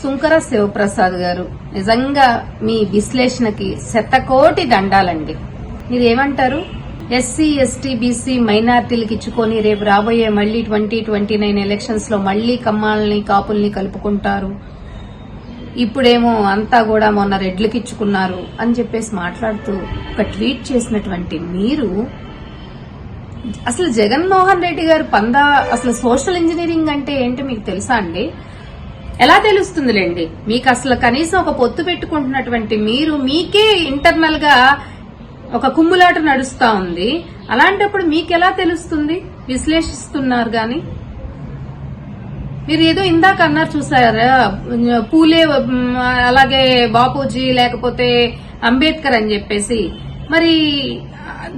సుంకర శివప్రసాద్ గారు. నిజంగా మీ విశ్లేషణకి శతకోటి దండాలండి. మీరేమంటారు? ఎస్సీ ఎస్టీ బీసీ మైనార్టీలకు ఇచ్చుకొని రేపు రాబోయే మళ్ళీ ట్వంటీ ట్వంటీ నైన్ ఎలక్షన్స్లో మళ్ళీ కమ్మాలని కాపుల్ని కలుపుకుంటారు. ఇప్పుడేమో అంతా కూడా మొన్న రెడ్లకి ఇచ్చుకున్నారు అని చెప్పేసి మాట్లాడుతూ ఒక ట్వీట్ చేసినటువంటి మీరు అసలు జగన్మోహన్ రెడ్డి గారు పందా అసలు సోషల్ ఇంజనీరింగ్ అంటే ఏంటో మీకు తెలుసా అండి? ఎలా తెలుస్తుందిలేండి? మీకు అసలు కనీసం ఒక పొత్తు పెట్టుకుంటున్నటువంటి మీరు మీకే ఇంటర్నల్గా ఒక కుమ్ములాట నడుస్తా ఉంది. అలాంటప్పుడు మీకెలా తెలుస్తుంది? విశ్లేషిస్తున్నారు గాని. మీరు ఏదో ఇందాక అన్నారు చూసారా? పూలే అలాగే బాపూజీ లేకపోతే అంబేద్కర్ అని చెప్పేసి. మరి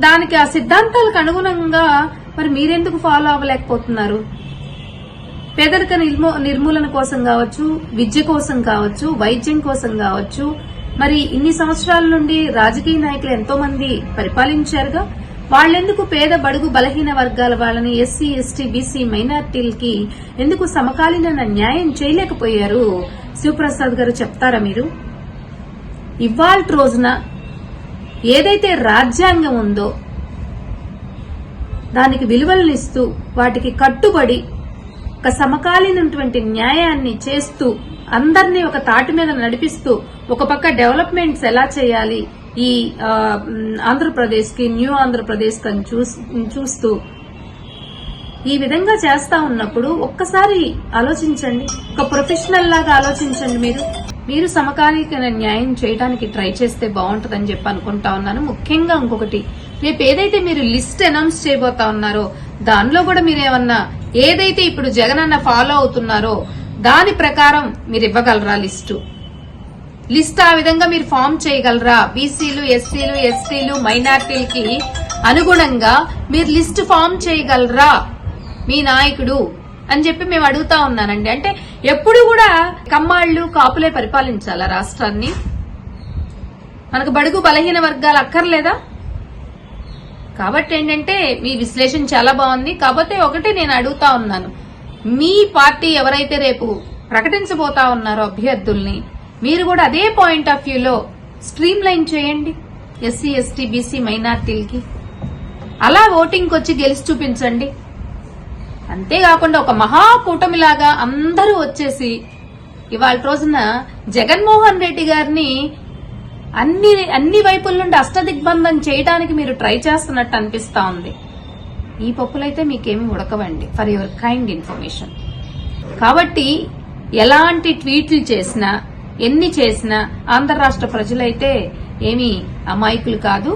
దానికి ఆ సిద్ధాంతాలకు అనుగుణంగా మరి మీరెందుకు ఫాలో అవ్వలేకపోతున్నారు? పేదరిక నిర్మూ నిర్మూలన కోసం కావచ్చు విద్య కోసం కావచ్చు వైద్యం కోసం కావచ్చు మరి ఇన్ని సంవత్సరాల నుండి రాజకీయ నాయకులు ఎంతో మంది పరిపాలించారుగా? వాళ్ళెందుకు పేద బడుగు బలహీన వర్గాల వాళ్ళని ఎస్సీ ఎస్టీ బీసీ మైనార్టీలకి ఎందుకు సమకాలీన న్యాయం చేయలేకపోయారు? శివప్రసాద్ గారు చెప్తారా మీరు? ఇవాళ రోజున ఏదైతే రాజ్యాంగం ఉందో దానికి విలువలనిస్తూ వాటికి కట్టుబడి ఒక సమకాలీనటువంటి న్యాయాన్ని చేస్తూ అందరినీ ఒక తాటి మీద నడిపిస్తూ ఒక పక్క డెవలప్మెంట్స్ ఎలా చేయాలి? ఈ ఆంధ్రప్రదేశ్కి న్యూ ఆంధ్రప్రదేశ్ అని చూస్తూ ఈ విధంగా చేస్తా ఉన్నప్పుడు ఒక్కసారి ఆలోచించండి. ఒక ప్రొఫెషనల్ లాగా ఆలోచించండి మీరు. మీరు సమకాలీన న్యాయం చేయడానికి ట్రై చేస్తే బాగుంటుందని చెప్పి అనుకుంటా ఉన్నాను. ముఖ్యంగా ఇంకొకటి రేపు ఏదైతే మీరు లిస్ట్ అనౌన్స్ చేయబోతా ఉన్నారో దానిలో కూడా మీరేమన్నా ఏదైతే ఇప్పుడు జగన్ అన్న ఫాలో అవుతున్నారో దాని ప్రకారం మీరు ఇవ్వగలరా లిస్టు? లిస్ట్ ఆ విధంగా మీరు ఫామ్ చేయగలరా? బీసీలు ఎస్సీలు ఎస్టీలు మైనార్టీలకి అనుగుణంగా మీరు లిస్ట్ ఫామ్ చేయగలరా? మీ నాయకుడు అని చెప్పి మేము అడుగుతా ఉన్నానండి. అంటే ఎప్పుడు కూడా కమ్మాళ్ళు కాపులే పరిపాలించాలా రాష్ట్రాన్ని? మనకు బడుగు బలహీన వర్గాలు అక్కర్లేదా? కాబట్టి ఏంటంటే మీ విశ్లేషణ చాలా బాగుంది. కాకపోతే ఒకటి నేను అడుగుతా ఉన్నాను. మీ పార్టీ ఎవరైతే రేపు ప్రకటించబోతా ఉన్నారో అభ్యర్థుల్ని మీరు కూడా అదే పాయింట్ ఆఫ్ వ్యూలో స్ట్రీమ్ లైన్ చేయండి. ఎస్సీ ఎస్టీ బీసీ మైనార్టీలకి. అలా ఓటింగ్కి వచ్చి గెలిచి చూపించండి. అంతేకాకుండా ఒక మహాకూటమిలాగా అందరూ వచ్చేసి ఇవాళ రోజున జగన్మోహన్ రెడ్డి గారిని అన్ని అన్ని వైపుల నుండి అష్టదిగ్బంధం చేయడానికి మీరు ట్రై చేస్తున్నట్టు అనిపిస్తా ఉంది. ఈ పప్పులైతే మీకేమి ఉడకవండి ఫర్ యువర్ కైండ్ ఇన్ఫర్మేషన్ కాబట్టి ఎలాంటి ట్వీట్లు చేసినా ఎన్ని చేసినా ఆంధ్ర రాష్ట్ర ప్రజలైతే ఏమీ అమాయకులు కాదు.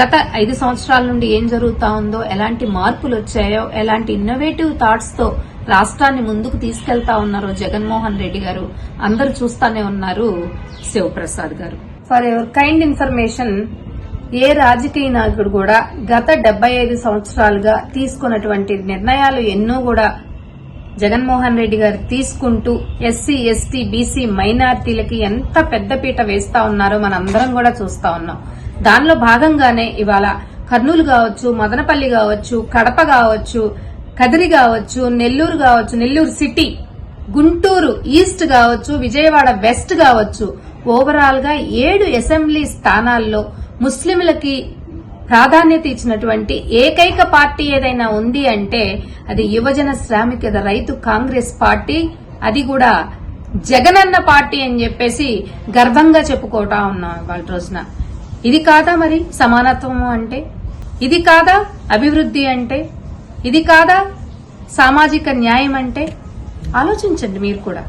గత ఐదు సంవత్సరాల నుండి ఏం జరుగుతా ఉందో ఎలాంటి మార్పులు వచ్చాయో ఎలాంటి ఇన్నోవేటివ్ థాట్స్తో రాష్ట్రాన్ని ముందుకు తీసుకెళ్తా ఉన్నారో జగన్మోహన్ రెడ్డి గారు అందరూ చూస్తానే ఉన్నారు Sivaprasad garu. For your kind information ఏ రాజకీయ నాయకుడు కూడా గత డెబ్బై ఐదు సంవత్సరాలుగా తీసుకున్నటువంటి నిర్ణయాలు ఎన్నో కూడా జగన్మోహన్ రెడ్డి గారు తీసుకుంటూ ఎస్సీ ఎస్టీ బీసీ మైనార్టీలకి ఎంత పెద్దపీట వేస్తా ఉన్నారో మనందరం కూడా చూస్తా ఉన్నాం. దానిలో భాగంగానే ఇవాళ కర్నూలు కావచ్చు మదనపల్లి కావచ్చు కడప కావచ్చు కదిరి కావచ్చు నెల్లూరు కావచ్చు నెల్లూరు సిటీ గుంటూరు ఈస్ట్ కావచ్చు విజయవాడ వెస్ట్ కావచ్చు ఓవరాల్గా ఏడు అసెంబ్లీ స్థానాల్లో ముస్లింలకి ప్రాధాన్యత ఇచ్చినటువంటి ఏకైక పార్టీ ఏదైనా ఉంది అంటే అది యువజన శ్రామిక రైతు కాంగ్రెస్ పార్టీ. అది కూడా జగనన్న పార్టీ అని చెప్పేసి గర్వంగా చెప్పుకోటా ఉన్నాం వాళ్ళ రోజున. ఇది కాదా మరి సమానత్వము అంటే? ఇది కాదా అభివృద్ధి అంటే? ఇది కాదా సామాజిక న్యాయం అంటే? ఆలోచించండి మీరు కూడా.